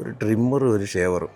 ഒരു ട്രിമ്മറും ഒരു ഷേവറും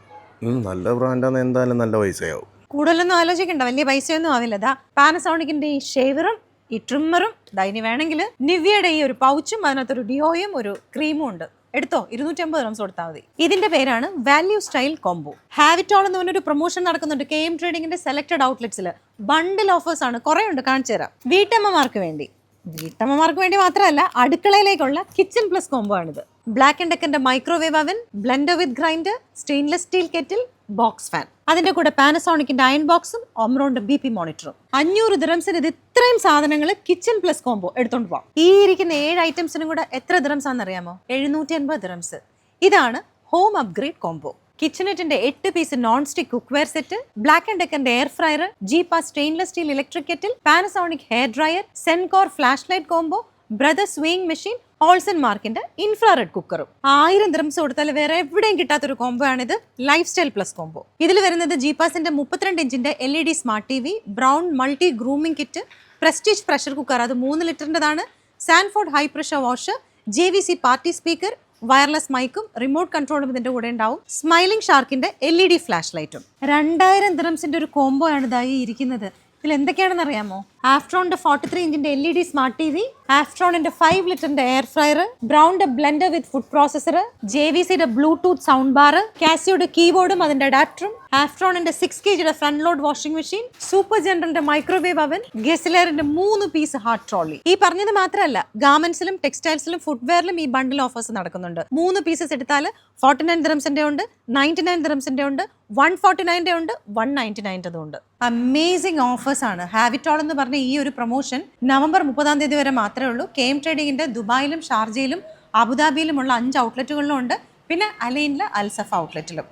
നല്ല ബ്രാൻഡാന്ന് എന്തായാലും നല്ല പൈസയാവും. കൂടുതലൊന്നും ആലോചിക്കണ്ട. വലിയ പൈസയൊന്നും ആവില്ല. പാനസോണിക്കിന്റെ ഈ ഷേവറും ഈ ട്രിമ്മറും ദാ ഇനി വേണമെങ്കിൽ നിവ്യയുടെ ഈ ഒരു പൗച്ചും അതിനകത്തൊരു ഡിയോയും ഒരു ക്രീമും ഉണ്ട്. എടുത്തോ? ഇരുന്നൂറ്റമ്പത് റംസ് കൊടുത്താൽ മതി. ഇതിന്റെ പേരാണ് വാല്യൂ സ്റ്റൈൽ കോംബോ ഹാവിറ്റോൾ എന്ന് പറഞ്ഞൊരു പ്രൊമോഷൻ നടക്കുന്നുണ്ട് കെ എം ട്രേഡിംഗിന്റെ സെലക്ടഡ് ഔട്ട്ലെറ്റ്സിൽ ബണ്ടിൽ ഓഫേഴ്സ് ആണ്. കുറേ ഉണ്ട്. കാണിച്ചു തരാം വീട്ടമ്മമാർക്ക് വേണ്ടി. വീട്ടമ്മമാർക്ക് വേണ്ടി മാത്രമല്ല അടുക്കളയിലേക്കുള്ള കിച്ചൺ പ്ലസ് കോംബോ ആണിത്. Black and ഡെക്കന്റെ microwave oven blender with grinder stainless steel kettle box fan അതിന്റെ കൂടെ പാനസോണിക്കിന്റെ അയൺ ബോക്സും ഒമ്രോന്റെ ബി പി മോണിറ്ററും അഞ്ഞൂറ് ദിറംസിന് ഇത് ഇത്രയും സാധനങ്ങൾ കിച്ചൺ പ്ലസ് കോംബോ എടുത്തോണ്ട് പോവാം. ഈ ഇരിക്കുന്ന ഏഴ് ഐറ്റംസിനും കൂടെ എത്ര ദിറംസ് ആണെന്ന് അറിയാമോ എഴുന്നൂറ്റി അൻപത് ദിറംസ് ഇതാണ് ഹോം അപ്ഗ്രേഡ് കോംബോ കിച്ചനെറ്റിന്റെ എട്ട് piece non stick cookware set black and ഡെക്കന്റെ air fryer ജീപ്പ stainless steel electric kettle Panasonic hair dryer Sencor flash light combo brother sewing machine Olsson മാർക്കിന്റെ ഇൻഫ്രാറെഡ് കുക്കറും ആയിരം ദ്രംസ് കൊടുത്താൽ വേറെ എവിടെയും കിട്ടാത്ത ഒരു കോംബോ ആണിത് ലൈഫ് സ്റ്റൈൽ പ്ലസ് കോംബോ ഇതിൽ വരുന്നത് ജീപ്പാസിന്റെ മുപ്പത്തിരണ്ട് ഇഞ്ചിന്റെ L E D smart T V Braun multi grooming kit Prestige pressure cooker അത് മൂന്ന് ലിറ്ററിന്റെതാണ് Sanford high pressure washer J V C party speaker wireless മൈക്കും remote കൺട്രോളും ഇതിന്റെ കൂടെ ഉണ്ടാവും. സ്മൈലിംഗ് ഷാർക്കിന്റെ എൽ ഇ ഡി ഫ്ലാഷ് ലൈറ്റും രണ്ടായിരം ദ്രംസിന്റെ ഒരു കോംബോ ആണ് ഇതായി ഇരിക്കുന്നത്. ഇതിൽ എന്തൊക്കെയാണെന്ന് അറിയാമോ? ആഫ്ട്രോണിന്റെ forty three ഇഞ്ചിന്റെ L E D smart T V ആഫ്ട്രോണിന്റെ five ലിറ്ററിന്റെ air fryer ബ്രൗണിന്റെ blender with food processor J V സിയുടെ ബ്ലൂടൂത്ത് സൗണ്ട് ബാർ കാസിയോയുടെ കീബോർഡും അതിന്റെ അഡാപ്റ്ററും ആഫ്ട്രോണിന്റെ സിക്സ് കെ ജിയുടെ front load washing machine super ജനറലിന്റെ മൈക്രോവേവ് അവൻ ഗെസിലറിന്റെ മൂന്ന് പീസ് ഹാർട്ട് ട്രോളി ഈ പറഞ്ഞത് മാത്രമല്ല ഗാർമെന്റ്സിലും ടെക്സ്റ്റൈൽസിലും ഫുട്വെയറിലും ഈ ബണ്ടിൽ ഓഫേഴ്സ് നടക്കുന്നുണ്ട്. മൂന്ന് പീസസ് എടുത്താൽ ഫോർട്ടി നയൻ ദിറംസിന്റെ ഉണ്ട് നയന്റി നയൻ ദിറംസിന്റെ ഉണ്ട് വൺ ഫോർട്ടി നയന്റെ ഉണ്ട് വൺ നയന്റി നയന്റെ ഉണ്ട്. അമേസിംഗ് ഓഫേഴ്സ് ആണ്. ഹാവിറ്റോൾ എന്ന് പറഞ്ഞ ഈ ഒരു പ്രൊമോഷൻ നവംബർ മുപ്പതാം തീയതി വരെ മാത്രമേ ഉള്ളൂ. കെ എം ട്രേഡിങ്ങിന്റെ ദുബായിലും ഷാർജയിലും അബുദാബിയിലുമുള്ള അഞ്ച് ഔട്ട്ലെറ്റുകളിലും ഉണ്ട്. പിന്നെ അലൈനിലെ അൽസഫ ഔട്ട്ലെറ്റിലും